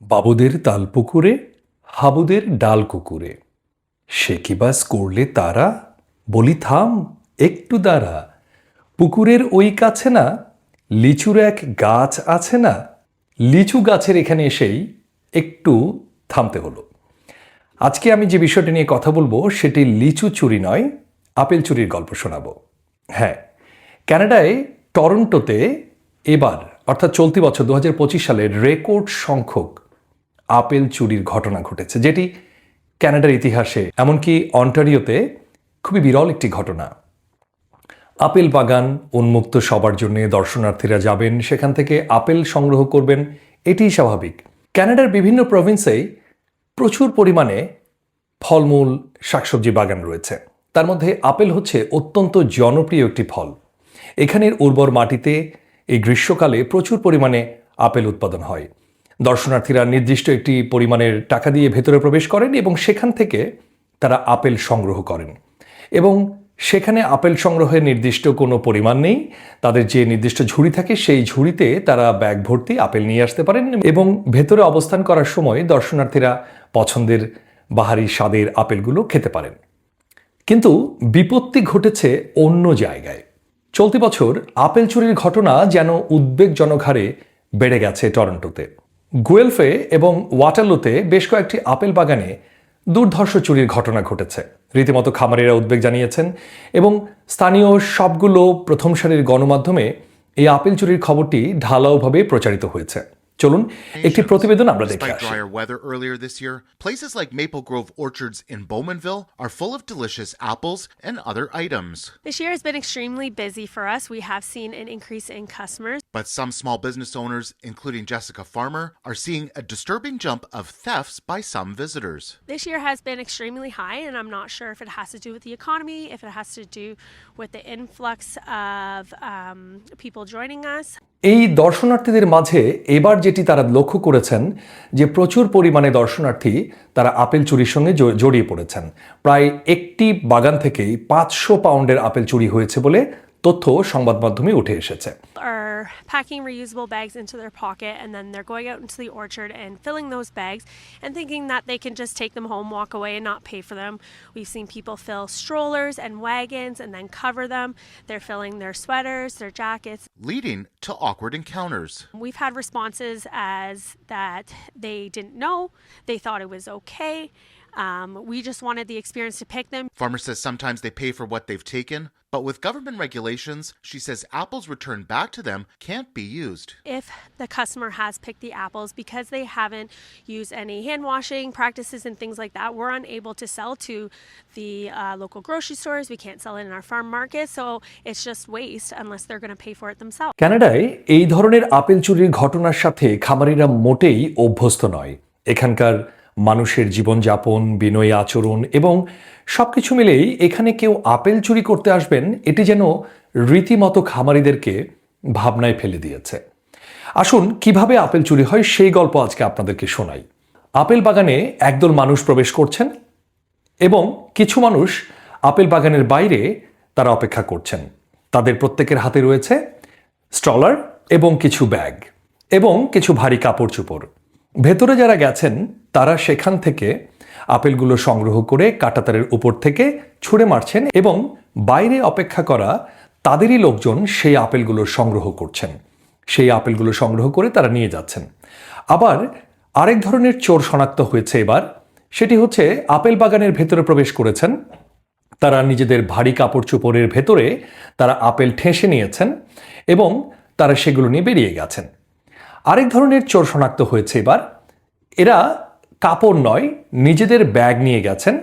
বাবুদের তাল পুকুরে হাবুদের ডাল কুকুরে সে কি বাস করলে তারা? বলি থাম, একটু দাঁড়া। পুকুরের ওই কাছে না? লিচুর এক গাছ আছে না? লিচু গাছের এখানে এসেই একটু থামতে হলো। আজকে আমি যে বিষয়টি নিয়ে কথা বলব, সেটি লিচু চুরি নয়, আপেল চুরির গল্প শোনাবো। হ্যাঁ ক্যানাডায় টরন্টোতে এবার, অর্থাৎ চলতি বছর দু সালের রেকর্ড সংখ্যক আপেল চুরির ঘটনা ঘটেছে, যেটি কানাডার ইতিহাসে, এমনকি অন্টারিওতে খুবই বিরল একটি ঘটনা। আপেল বাগান উন্মুক্ত সবার জন্য দর্শনার্থীরা যাবেন, সেখান থেকে আপেল সংগ্রহ করবেন, এটিই স্বাভাবিক। কানাডার বিভিন্ন প্রভিন্সেই প্রচুর পরিমাণে ফলমূল, শাকসবজি বাগান রয়েছে। তার মধ্যে আপেল হচ্ছে অত্যন্ত জনপ্রিয় একটি ফল। এখানের উর্বর মাটিতে এই গ্রীষ্মকালে প্রচুর পরিমাণে আপেল উৎপাদন হয়। দর্শনার্থীরা নির্দিষ্ট একটি পরিমাণের টাকা দিয়ে ভেতরে প্রবেশ করেন এবং সেখান থেকে তারা আপেল সংগ্রহ করেন। এবং সেখানে আপেল সংগ্রহের নির্দিষ্ট কোনো পরিমাণ নেই। তাদের যে নির্দিষ্ট ঝুড়ি থাকে, সেই ঝুড়িতে তারা ব্যাগ ভর্তি আপেল নিয়ে আসতে পারেন এবং ভেতরে অবস্থান করার সময় দর্শনার্থীরা পছন্দের বাহারি স্বাদের আপেলগুলো খেতে পারেন। কিন্তু বিপত্তি ঘটেছে অন্য জায়গায়। চলতি বছর আপেল চুরির ঘটনা যেন উদ্বেগজনক হারে বেড়ে গেছে টরন্টোতে। গুয়েলফে এবং ওয়াটারলোতে বেশ কয়েকটি আপেল বাগানে দুর্ধর্ষ চুরির ঘটনা ঘটেছে। রীতিমতো খামারিরা উদ্বেগ জানিয়েছেন এবং স্থানীয় সবগুলো প্রথম সারির গণমাধ্যমে এই আপেল চুরির খবরটি ঢালাওভাবে প্রচারিত হয়েছে। চলুন একটি প্রতিবেদন আমরা দেখে Despite আসি drier weather earlier this year, places like Maple Grove Orchards in Bowmanville are full of delicious apples and other items. This year has been extremely busy for us. We have seen an increase in customers. But some small business owners, including Jessica Farmer, are seeing a disturbing jump of thefts by some visitors. This year has been extremely high, and I'm not sure if it has to do with the economy, if it has to do with the influx of um, people joining us. এই দর্শনার্থীদের মাঝে এবার যেটি তারা লক্ষ্য করেছেন, যে প্রচুর পরিমাণে দর্শনার্থী তারা আপেল চুরির সঙ্গে জড়িয়ে পড়েছেন। প্রায় একটি বাগান থেকেই পাঁচশো পাউন্ডের আপেল চুরি হয়েছে বলে তথ্য সংবাদ মাধ্যমে উঠে এসেছে। Are packing reusable bags into their pocket, and then they're going out into the orchard and filling those bags and thinking that they can just take them home, walk away, and not pay for them. We've seen people fill strollers and wagons and then cover them. They're filling their sweaters, their jackets, leading to awkward encounters. We've had responses as that they didn't know, they thought it was okay. Um, we just wanted the experience to pick them. Farmer says sometimes they pay for what they've taken, but with government regulations, she says apples returned back to them can't be used. If the customer has picked the apples because they haven't used any hand washing practices and things like that, we're unable to sell to the uh, local grocery stores. We can't sell it in our farm market, so it's just waste unless they're going to pay for it themselves. কানাডায় এই ধরনের apple চুরির ঘটনার সাথে খামারিরা মোটেই অভ্যস্ত নয় এখানকার মানুষের জীবনযাপন, বিনয়ী আচরণ এবং সবকিছু মিলেই এখানে কেউ আপেল চুরি করতে আসবেন, এটি যেন রীতিমতো খামারিদেরকে ভাবনায় ফেলে দিয়েছে। আসুন, কীভাবে আপেল চুরি হয় সেই গল্প আজকে আপনাদেরকে শোনাই। আপেল বাগানে একদল মানুষ প্রবেশ করছেন এবং কিছু মানুষ আপেল বাগানের বাইরে তারা অপেক্ষা করছেন। তাদের প্রত্যেকের হাতে রয়েছে স্ট্রলার এবং কিছু ব্যাগ এবং কিছু ভারী কাপড় চোপড়। ভেতরে যারা গেছেন তারা সেখান থেকে আপেলগুলো সংগ্রহ করে কাটাতারের উপর থেকে ছুঁড়ে মারছেন এবং বাইরে অপেক্ষা করা তাদেরই লোকজন সেই আপেলগুলো সংগ্রহ করছেন। সেই আপেলগুলো সংগ্রহ করে তারা নিয়ে যাচ্ছেন। আবার আরেক ধরনের চোর শনাক্ত হয়েছে এবার। সেটি হচ্ছে, আপেল বাগানের ভেতরে প্রবেশ করেছেন। তারা নিজেদের ভারী কাপড় চোপড়ের ভেতরে তারা আপেল ঠেসে নিয়েছেন এবং তারা সেগুলো নিয়ে বেরিয়ে গেছেন। আরেক ধরনের চোর শনাক্ত হয়েছে এবার। এরা কাপড় নয়, নিজেদের ব্যাগ নিয়ে গেছেন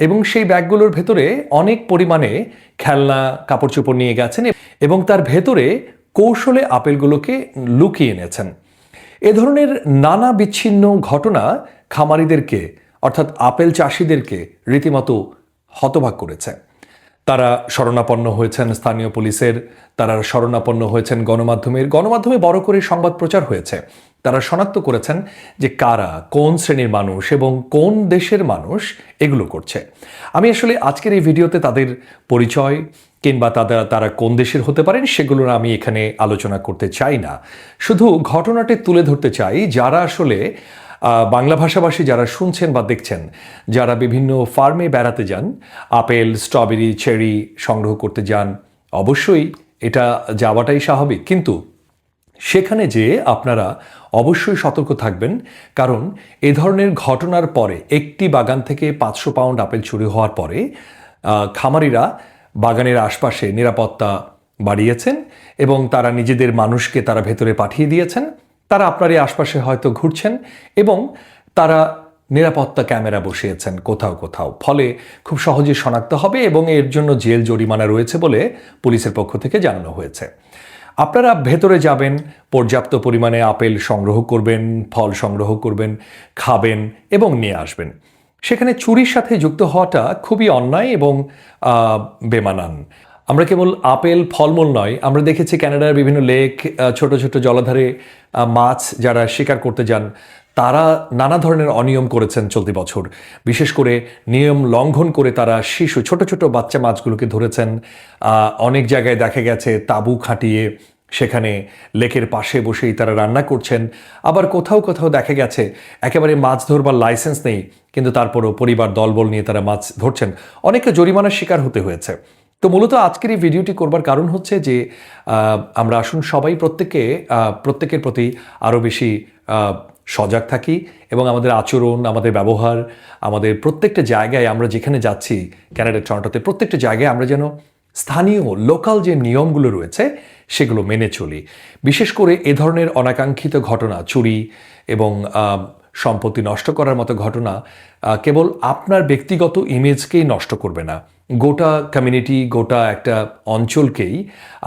এবং সেই ব্যাগগুলোর ভেতরে অনেক পরিমাণে খেলনা, কাপড় চোপড় নিয়ে গেছেন এবং তার ভেতরে কৌশলে আপেলগুলোকে লুকিয়ে এনেছেন। এ ধরনের নানা বিচ্ছিন্ন ঘটনা খামারিদেরকে, অর্থাৎ আপেল চাষিদেরকে রীতিমতো হতবাক করেছে। তারা শরণাপন্ন হয়েছেন স্থানীয় পুলিশের, তারা শরণাপন্ন হয়েছেন গণমাধ্যমের। গণমাধ্যমে বড় করে সংবাদ প্রচার হয়েছে। তারা শনাক্ত করেছেন যে কারা কোন শ্রেণির মানুষ এবং কোন দেশের মানুষ এগুলো করছে। আমি আসলে আজকের এই ভিডিওতে তাদের পরিচয় কিংবা তারা তারা কোন দেশের হতে পারেন সেগুলো আমি এখানে আলোচনা করতে চাই না। শুধু ঘটনাটি তুলে ধরতে চাই, যারা আসলে বাংলা ভাষাভাষী যারা শুনছেন বা দেখছেন, যারা বিভিন্ন ফার্মে বেড়াতে যান, আপেল, স্ট্রবেরি, চেরি সংগ্রহ করতে যান, অবশ্যই এটা যাওয়াটাই স্বাভাবিক। কিন্তু সেখানে যে আপনারা অবশ্যই সতর্ক থাকবেন, কারণ এ ধরনের ঘটনার পরে একটি বাগান থেকে পাঁচশো পাউন্ড আপেল চুরি হওয়ার পরে খামারিরা বাগানের আশপাশে নিরাপত্তা বাড়িয়েছেন এবং তারা নিজেদের মানুষকে তারা ভেতরে পাঠিয়ে দিয়েছেন। তারা আপনার এই আশপাশে হয়তো ঘুরছেন এবং তারা নিরাপত্তা ক্যামেরা বসিয়েছেন কোথাও কোথাও। ফলে খুব সহজে শনাক্ত হবে এবং এর জন্য জেল জরিমানা রয়েছে বলে পুলিশের পক্ষ থেকে জানানো হয়েছে। আপনারা ভেতরে যাবেন, পর্যাপ্ত পরিমাণে আপেল সংগ্রহ করবেন, ফল সংগ্রহ করবেন, খাবেন এবং নিয়ে আসবেন। সেখানে চুরির সাথে যুক্ত হওয়াটা খুবই অন্যায় এবং বেমানান। আমরা কেবল আপেল, ফলমূল নয়, আমরা দেখেছি ক্যানাডার বিভিন্ন লেক ছোট ছোট জলাধারে মাছ যারা শিকার করতে যান তারা নানা ধরনের অনিয়ম করেছেন চলতি বছর। বিশেষ করে নিয়ম লঙ্ঘন করে তারা শিশু, ছোট ছোট বাচ্চা মাছগুলোকে ধরেছেন। অনেক জায়গায় দেখা গেছে তাঁবু খাটিয়ে সেখানে লেকের পাশে বসেই তারা রান্না করছেন। আবার কোথাও কোথাও দেখা গেছে একেবারে মাছ ধরবার লাইসেন্স নেই, কিন্তু তারপরও পরিবার দলবল নিয়ে তারা মাছ ধরছেন। অনেকে জরিমানার শিকার হতে হয়েছে। তো মূলত আজকের এই ভিডিওটি করবার কারণ হচ্ছে যে আমরা আসুন সবাই প্রত্যেকে প্রত্যেকের প্রতি আরও বেশি সজাগ থাকি এবং আমাদের আচরণ, আমাদের ব্যবহার, আমাদের প্রত্যেকটা জায়গায় আমরা যেখানে যাচ্ছি ক্যানাডা টরন্টোতে প্রত্যেকটা জায়গায় আমরা যেন স্থানীয় লোকাল যে নিয়মগুলো রয়েছে, সেগুলো মেনে চলি। বিশেষ করে এ ধরনের অনাকাঙ্ক্ষিত ঘটনা, চুরি এবং সম্পত্তি নষ্ট করার মতো ঘটনা কেবল আপনার ব্যক্তিগত ইমেজকেই নষ্ট করবে না। গোটা কমিউনিটি গোটা একটা অঞ্চলকেই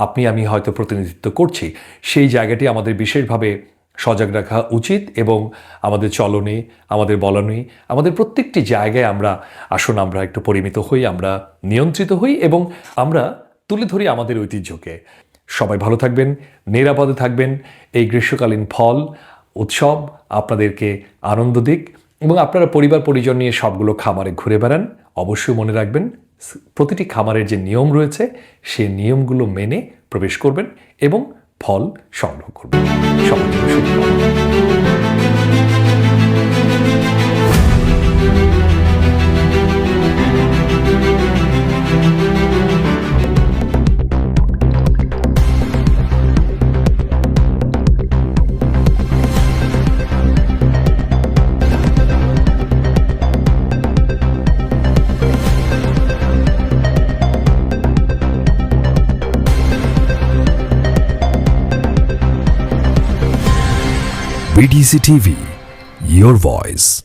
আপনি, আমি হয়তো প্রতিনিধিত্ব করছি। সেই জায়গাটি আমাদের বিশেষভাবে সজাগ রাখা উচিত এবং আমাদের চলনে, আমাদের বলনে, আমাদের প্রত্যেকটি জায়গায় আমরা আসুন, আমরা একটু পরিমিত হই, আমরা নিয়ন্ত্রিত হই এবং আমরা তুলে ধরি আমাদের ঐতিহ্যকে। সবাই ভালো থাকবেন, নিরাপদে থাকবেন। এই গ্রীষ্মকালীন ফল, উৎসব আপনাদেরকে আনন্দ দিক এবং আপনারা পরিবার, পরিজন নিয়ে সবগুলো খামারে ঘুরে বেড়ান। অবশ্যই মনে রাখবেন, প্রতিটি খামারের যে নিয়ম রয়েছে সেই নিয়মগুলো মেনে প্রবেশ করবেন এবং ফল সংগ্রহ করবেন শুভকামনা। BDC TV, your voice.